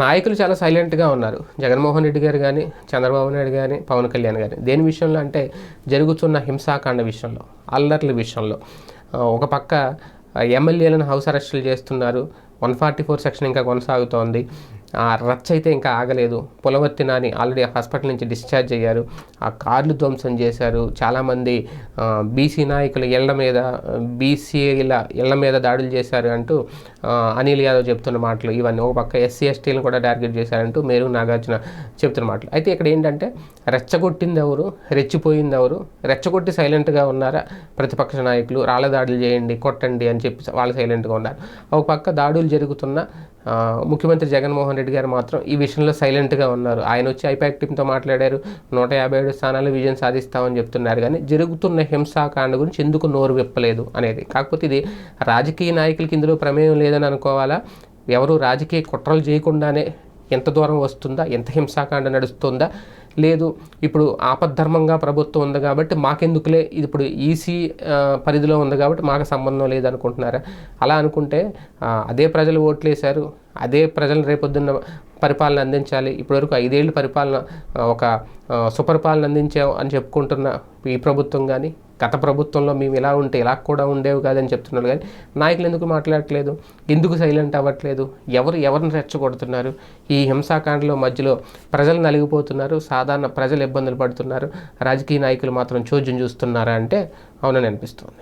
నాయకులు చాలా సైలెంట్గా ఉన్నారు. జగన్మోహన్ రెడ్డి గారు కానీ చంద్రబాబు నాయుడు కానీ పవన్ కళ్యాణ్ గారు దేని విషయంలో అంటే జరుగుతున్న హింసాకాండ విషయంలో అల్లర్ల విషయంలో. ఒక పక్క ఎమ్మెల్యేలను హౌస్ అరెస్టులు చేస్తున్నారు. వన్ ఫార్టీ ఫోర్ సెక్షన్ ఇంకా కొనసాగుతోంది. ఆ రచ్చ అయితే ఇంకా ఆగలేదు. పులవర్తి నాని ఆల్రెడీ హాస్పిటల్ నుంచి డిశ్చార్జ్ అయ్యారు. ఆ కార్లు ధ్వంసం చేశారు. చాలామంది బీసీ నాయకుల ఇళ్ళ మీద బీసీల ఇళ్ళ మీద దాడులు చేశారు అంటూ అనిల్ యాదవ్ చెప్తున్న మాటలు. ఇవన్నీ ఒక పక్క ఎస్సీ ఎస్టీలను కూడా టార్గెట్ చేశారంటూ మేరు నాగార్జున చెప్తున్న మాటలు. అయితే ఇక్కడ ఏంటంటే రెచ్చగొట్టింది ఎవరు రెచ్చిపోయింది ఎవరు రెచ్చగొట్టి సైలెంట్గా ఉన్నారా ప్రతిపక్ష నాయకులు? రాళ్ళ దాడులు చేయండి కొట్టండి అని చెప్పి వాళ్ళు సైలెంట్గా ఉన్నారు. ఒక పక్క దాడులు జరుగుతున్న ముఖ్యమంత్రి జగన్మోహన్ రెడ్డి గారు మాత్రం ఈ విషయంలో సైలెంట్గా ఉన్నారు. ఆయన వచ్చి ఐపాక్ టీంతో మాట్లాడారు. నూట యాభై ఏడు స్థానాలు విజయం సాధిస్తామని చెప్తున్నారు. కానీ జరుగుతున్న హింసాకాండ గురించి ఎందుకు నోరు విప్పలేదు అనేది. కాకపోతే ఇది రాజకీయ నాయకులకి ఇందులో ప్రమేయం లేదని అనుకోవాలా? ఎవరు రాజకీయ కుట్రలు చేయకుండానే ఎంత దూరం వస్తుందా? ఎంత హింసాకాండ నడుస్తుందా? లేదు ఇప్పుడు ఆపద్ధర్మంగా ప్రభుత్వం ఉంది కాబట్టి మాకెందుకులే ఇది ఇప్పుడు ఈసీ పరిధిలో ఉంది కాబట్టి మాకు సంబంధం లేదనుకుంటున్నారా? అలా అనుకుంటే అదే ప్రజలు ఓట్లేశారు అదే ప్రజలు రేపొద్దున్న పరిపాలన అందించాలి ఇప్పటివరకు ఐదేళ్ళు పరిపాలన ఒక సుపరిపాలన అందించాం అని చెప్పుకుంటున్న ఈ ప్రభుత్వం కానీ గత ప్రభుత్వంలో మేము ఇలా ఉంటే ఇలా కూడా ఉండేవి కాదని చెప్తున్నారు. కానీ నాయకులు ఎందుకు మాట్లాడట్లేదు? ఎందుకు సైలెంట్ అవ్వట్లేదు? ఎవరు ఎవరిని రెచ్చగొడుతున్నారు? ఈ హింసాకాండలో మధ్యలో ప్రజలు నలిగిపోతున్నారు సాధారణ ప్రజలు ఇబ్బందులు పడుతున్నారు. రాజకీయ నాయకులు మాత్రం చోద్యం చూస్తున్నారా అంటే అవునని అనిపిస్తుంది.